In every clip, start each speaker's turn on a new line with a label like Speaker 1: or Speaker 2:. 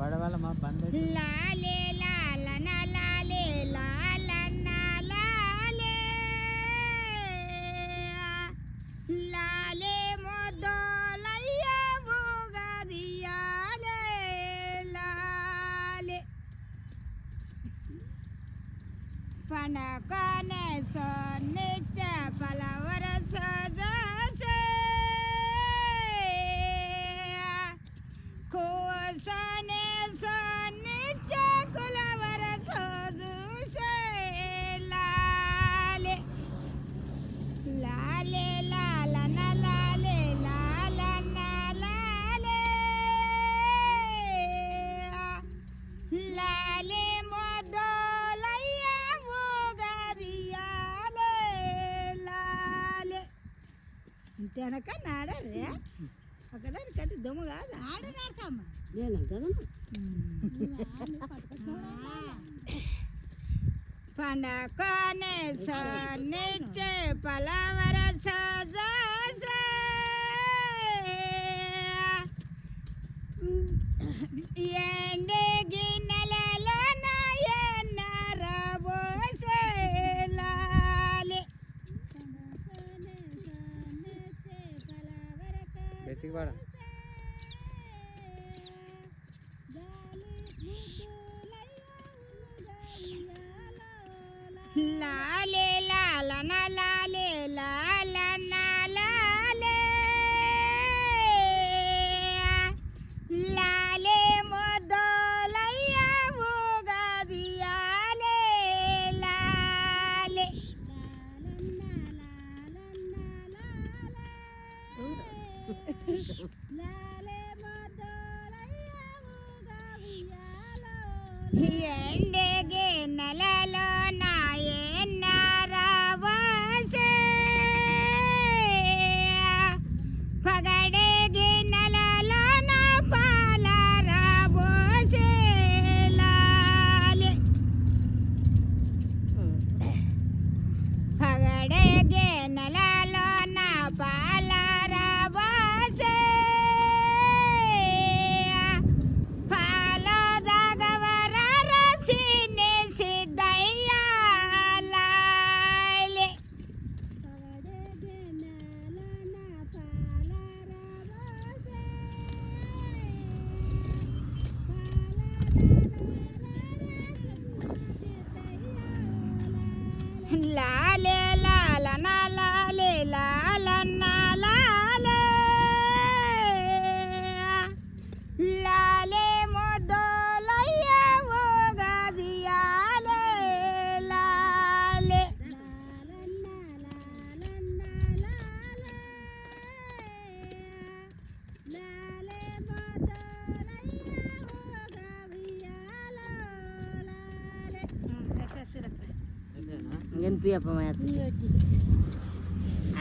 Speaker 1: பரவாயில்லம்மா பந்து லாலே லாலனா லாலே லாலனா லாலே. லாலே மொதலைய போகாதியாலே லாலே. பணக்கான சொன்னிச்ச பலவர ఇంతేనక నాడరే ఒకదాని కట్టి దుమ్ము కాదు ఆడరాసమ్మ పండకొనే సన్నిచ్చే పలవర సజసే
Speaker 2: గట్టిగా పాడ
Speaker 1: లాలే లాలన లాలే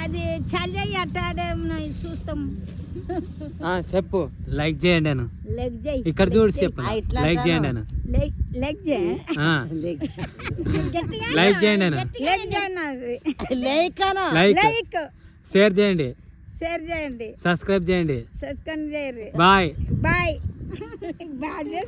Speaker 1: అది చల్లయ్య చూస్తాం.
Speaker 2: ఆ, చెప్పు. లైక్ చేయండి అను
Speaker 1: లెగ్ చేయి.
Speaker 2: ఇక్కడ చూడు చెప్పు లైక్ చేయండి అను
Speaker 1: లెగ్ లెగ్ చేయి.
Speaker 2: ఆ, లైక్ చేయండి అను
Speaker 1: చేయండి
Speaker 2: లైక్
Speaker 1: లైక్
Speaker 2: షేర్ చేయండి.
Speaker 1: షేర్ చేయండి.
Speaker 2: సబ్స్క్రైబ్ చేయండి.
Speaker 1: సబ్స్క్రైబ్ చేయరు
Speaker 2: బాయ్.
Speaker 1: బాయ్. బాగా